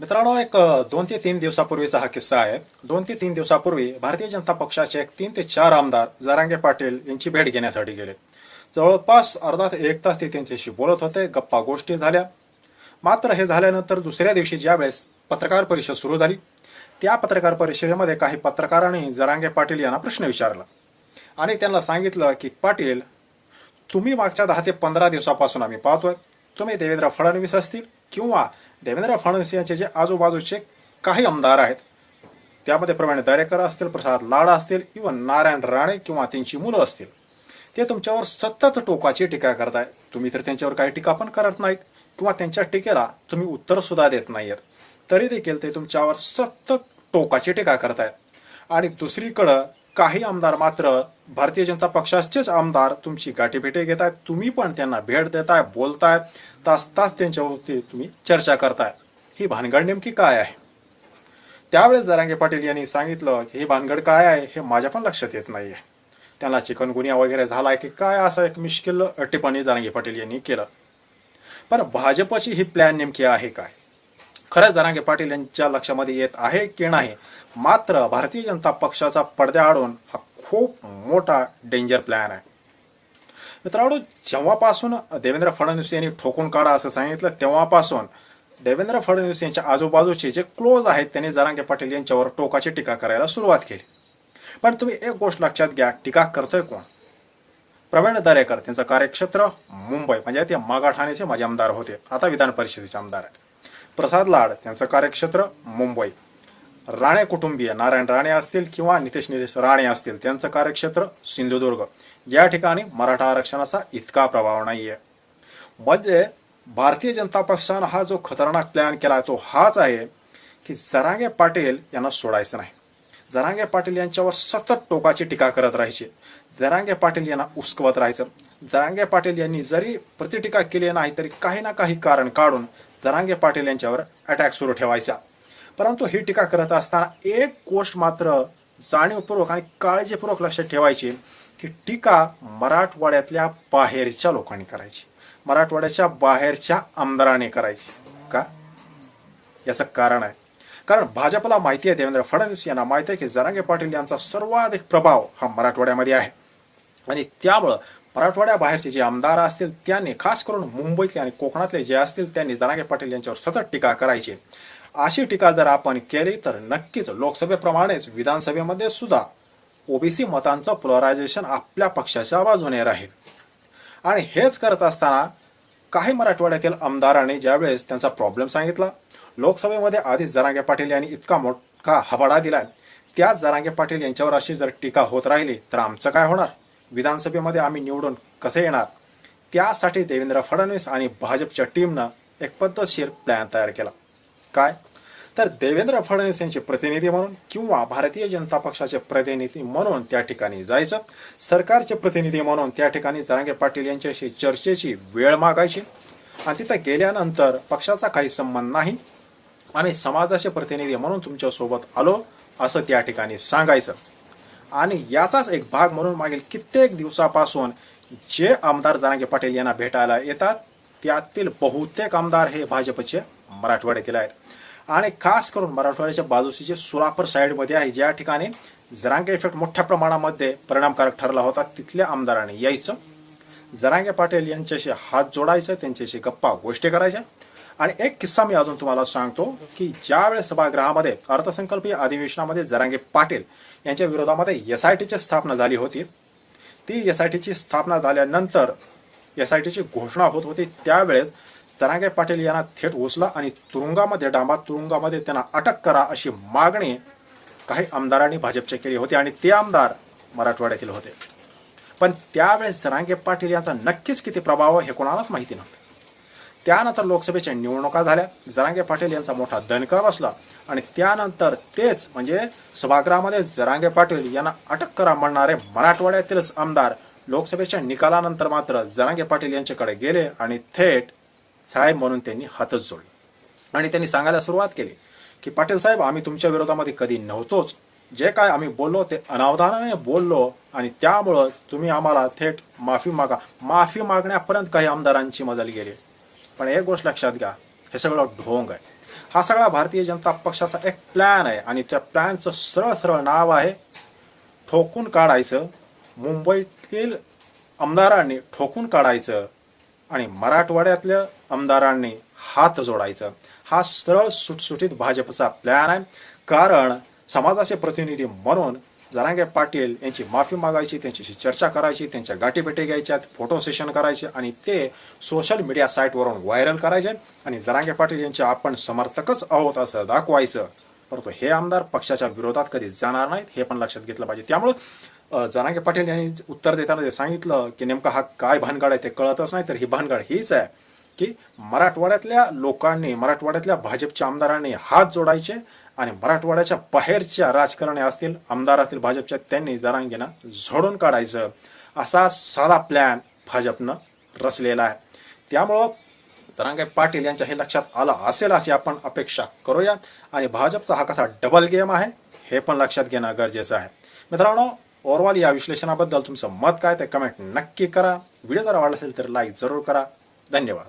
मित्रांनो एक दोन ते तीन दिवसापूर्वीचा हा किस्सा आहे दोन ते तीन दिवसापूर्वी भारतीय जनता पक्षाचे एक तीन ते चार आमदार जरांगे पाटील यांची भेट घेण्यासाठी गेले. जवळपास अर्धा ते एक तास ते त्यांच्याशी बोलत होते गप्पा गोष्टी झाल्या. मात्र हे झाल्यानंतर दुसऱ्या दिवशी ज्यावेळेस पत्रकार परिषद सुरू झाली त्या पत्रकार परिषदेमध्ये काही पत्रकारांनी जरांगे पाटील यांना प्रश्न विचारला आणि त्यांना सांगितलं की पाटील तुम्ही मागच्या दहा ते पंधरा दिवसापासून आम्ही पाहतोय. तुम्ही देवेंद्र फडणवीस असतील किंवा देवेंद्र फडणवीस यांचे जे आजूबाजूचे काही आमदार आहेत त्यामध्येप्रमाणे दरेकर असतील प्रसाद लाड असतील इवन नारायण राणे किंवा त्यांची मुलं असतील ते तुमच्यावर सतत टोकाची टीका करताय तुम्ही तर त्यांच्यावर काही टीका पण करत नाहीत किंवा त्यांच्या टीकेला तुम्ही उत्तर सुद्धा देत नाहीत तरी देखील ते तुमच्यावर सतत टोकाची टीका करतायत. आणि दुसरीकडं काही आमदार मात्र भारतीय जनता पक्षाचेच आमदार तुमची गाठीभेटी घेत आहेत तुम्ही पण त्यांना भेट देताय बोलताय. तास तास त्यांच्यावरती तुम्ही चर्चा करताय. ही भानगड नेमकी काय आहे? त्यावेळेस जरांगे पाटील यांनी सांगितलं की ही भानगड काय आहे हे माझ्या पण लक्षात येत नाहीये. त्यांना चिकनगुनिया वगैरे झालाय की काय असं एक मिश्किल टिप्पणी जरांगे पाटील यांनी केलं. पण भाजपची ही प्लॅन नेमकी आहे काय? खरंच जरांगे पाटील यांच्या लक्षामध्ये येत आहे की नाही? मात्र भारतीय जनता पक्षाचा पडद्याआडून हा खूप मोठा डेंजर प्लॅन आहे. मित्रांनो जेव्हापासून देवेंद्र फडणवीस यांनी ठोकून काढा असं सांगितलं तेव्हापासून देवेंद्र फडणवीस यांच्या आजूबाजूचे जे क्लोज आहेत त्यांनी जरांगे पाटील यांच्यावर टोकाची टीका करायला सुरुवात केली. पण तुम्ही एक गोष्ट लक्षात घ्या टीका करतोय कोण? प्रवीण दरेकर त्यांचं कार्यक्षेत्र मुंबई म्हणजे ते मागाठाण्याचे माजी आमदार होते आता विधान परिषदेचे आमदार आहेत. प्रसाद लाड त्यांचं कार्यक्षेत्र मुंबई. राणे कुटुंबीय नारायण राणे असतील किंवा नितेश नितेश राणे असतील त्यांचं कार्यक्षेत्र सिंधुदुर्ग. या ठिकाणी मराठा आरक्षणाचा इतका प्रभाव नाही आहे म्हणजे भारतीय जनता पक्षानं हा जो खतरनाक प्लॅन केला तो हाच आहे की जरांगे पाटील यांना सोडायचं नाही. जरांगे पाटील यांच्यावर सतत टोकाची टीका करत राहायची. जरांगे पाटील यांना उसकवत राहायचं. जरांगे पाटील यांनी जरी प्रतिटीका केली नाही तरी काही ना काही कारण काढून जरांगे पाटील यांच्यावर अटॅक सुरू ठेवायचा. परंतु ही टीका करत असताना एक गोष्ट मात्र जाणीवपूर्वक आणि काळजीपूर्वक लक्षात ठेवायची की टीका मराठवाड्यातल्या बाहेरच्या लोकांनी करायची. मराठवाड्याच्या बाहेरच्या आमदारांनी करायची. का? याचं कारण आहे. कारण भाजपला माहिती आहे देवेंद्र फडणवीस यांना माहिती आहे की जरांगे पाटील यांचा सर्वाधिक प्रभाव हा मराठवाड्यामध्ये आहे. आणि त्यामुळं मराठवाड्याबाहेरचे जे आमदार असतील त्यांनी खास करून मुंबईतले आणि कोकणातले जे असतील त्यांनी जनागे पाटील यांच्यावर सतत टीका करायची. अशी टीका जर आपण केली तर नक्कीच लोकसभेप्रमाणेच विधानसभेमध्ये सुद्धा ओबीसी मतांचं पोलरायझेशन आपल्या पक्षाच्या बाजूने राहील. आणि हेच करत असताना काही मराठवाड्यातील आमदारांनी ज्यावेळेस त्यांचा प्रॉब्लेम सांगितला लोकसभेमध्ये आधीच जरांगे पाटील यांनी इतका मोठा हवाडा दिला त्याच जरांगे पाटील यांच्यावर अशी जर टीका होत राहिली तर आमचं काय होणार? विधानसभेमध्ये आम्ही निवडून कसे येणार? त्यासाठी देवेंद्र फडणवीस आणि भाजपच्या टीमनं एक पद्धतशीर प्लॅन तयार केला. काय? तर देवेंद्र फडणवीस यांचे प्रतिनिधी म्हणून किंवा भारतीय जनता पक्षाचे प्रतिनिधी म्हणून त्या ठिकाणी जायचं सरकारचे प्रतिनिधी म्हणून त्या ठिकाणी जरांगे पाटील यांच्याशी चर्चेची वेळ मागायची आणि तिथं गेल्यानंतर पक्षाचा काही संबंध नाही. आम्ही समाजाचे प्रतिनिधी म्हणून तुमच्यासोबत आलो असं त्या ठिकाणी सांगायचं. आणि याचाच एक भाग म्हणून मागील कित्येक दिवसापासून जे आमदार जनागे पाटील यांना भेटायला येतात त्यातील बहुतेक आमदार हे भाजपचे मराठवाड्यातील आहेत. आणि खास करून मराठवाड्याच्या बाजूचे जे सुरापर साईडमध्ये आहे ज्या ठिकाणी जरांगे इफेक्ट मोठ्या प्रमाणामध्ये परिणामकारक ठरला होता तिथल्या आमदारांनी यायचं. जरांगे पाटील यांच्याशी हात जोडायचं त्यांच्याशी गप्पा गोष्टी करायच्या. आणि एक किस्सा मी अजून तुम्हाला सांगतो की ज्यावेळेस सभागृहामध्ये अर्थसंकल्पीय अधिवेशनामध्ये जरांगे पाटील यांच्या विरोधामध्ये एस आय टीची स्थापना झाली होती. ती एस आय टीची स्थापना झाल्यानंतर एस आय टीची घोषणा होत होती. त्यावेळेस जरांगे पाटील यांना थेट उचला आणि तुरुंगामध्ये डांबा तुरुंगामध्ये त्यांना अटक करा अशी मागणी काही आमदारांनी भाजपच्या केली होती आणि ते आमदार मराठवाड्यातील होते. पण त्यावेळेस जरांगे पाटील यांचा नक्कीच किती प्रभाव हे कोणालाच माहिती नव्हतं. त्यानंतर लोकसभेच्या निवडणुका झाल्या. जरांगे पाटील यांचा मोठा दणका बसला. आणि त्यानंतर तेच म्हणजे सभागृहामध्ये जरांगे पाटील यांना अटक करा म्हणणारे मराठवाड्यातीलच आमदार लोकसभेच्या निकालानंतर मात्र जरांगे पाटील यांच्याकडे गेले आणि थेट साहेब म्हणून त्यांनी हातच जोडले. आणि त्यांनी सांगायला सुरुवात केली की पाटील साहेब आम्ही तुमच्या विरोधामध्ये कधी नव्हतोच. जे काय आम्ही बोललो ते अनावधानाने बोललो आणि त्यामुळं तुम्ही आम्हाला थेट माफी मागा. माफी मागण्यापर्यंत काही आमदारांची मजल गेली. पण एक गोष्ट लक्षात घ्या हे सगळं ढोंग आहे. हा सगळा भारतीय जनता पक्षाचा एक प्लॅन आहे आणि त्या प्लॅनचं सरळ सरळ नाव आहे ठोकून काढायचं मुंबईतील आमदारांनी ठोकून काढायचं आणि मराठवाड्यातल्या आमदारांनी हात जोडायचं. हा सरळ सुटसुटीत भाजपचा प्लॅन आहे. कारण समाजाचे प्रतिनिधी म्हणून जरांगे पाटील यांची माफी मागायची त्यांच्याशी चर्चा करायची त्यांच्या गाठीभेटी घ्यायच्या फोटो सेशन करायचे आणि ते सोशल मीडिया साईटवरून व्हायरल करायचे आणि जरांगे पाटील यांचे आपण समर्थकच आहोत असं दाखवायचं. परंतु हे आमदार पक्षाच्या विरोधात कधी जाणार नाहीत हे पण लक्षात घेतलं पाहिजे. त्यामुळं अ, जरांगे पाटील यांनी उत्तर देताना जे सांगितलं की नेमका हा काय भानगड आहे ते कळतच नाही तर ही भानगड हीच आहे की मराठवाड्यातल्या लोकांनी मराठवाड्यातल्या भाजपच्या आमदारांनी हात जोडायचे आणि मराठवाड्याच्या बाहेरच्या राजकारणी असतील आमदार असतील भाजपच्या त्यांनी जरांगीना झोडून काढायचं. असा साधा प्लॅन भाजपनं रचलेला आहे. त्यामुळं जरांगे पाटील यांच्या हे लक्षात आलं असेल अशी आपण अपेक्षा करूया. आणि भाजपचा हा कसा डबल गेम आहे हे पण लक्षात घेणं गरजेचं आहे. मित्रांनो ओव्हरऑल या विश्लेषणाबद्दल तुमचं मत काय ते कमेंट नक्की करा. व्हिडिओ जर आवडला असेल तर लाईक जरूर करा. धन्यवाद.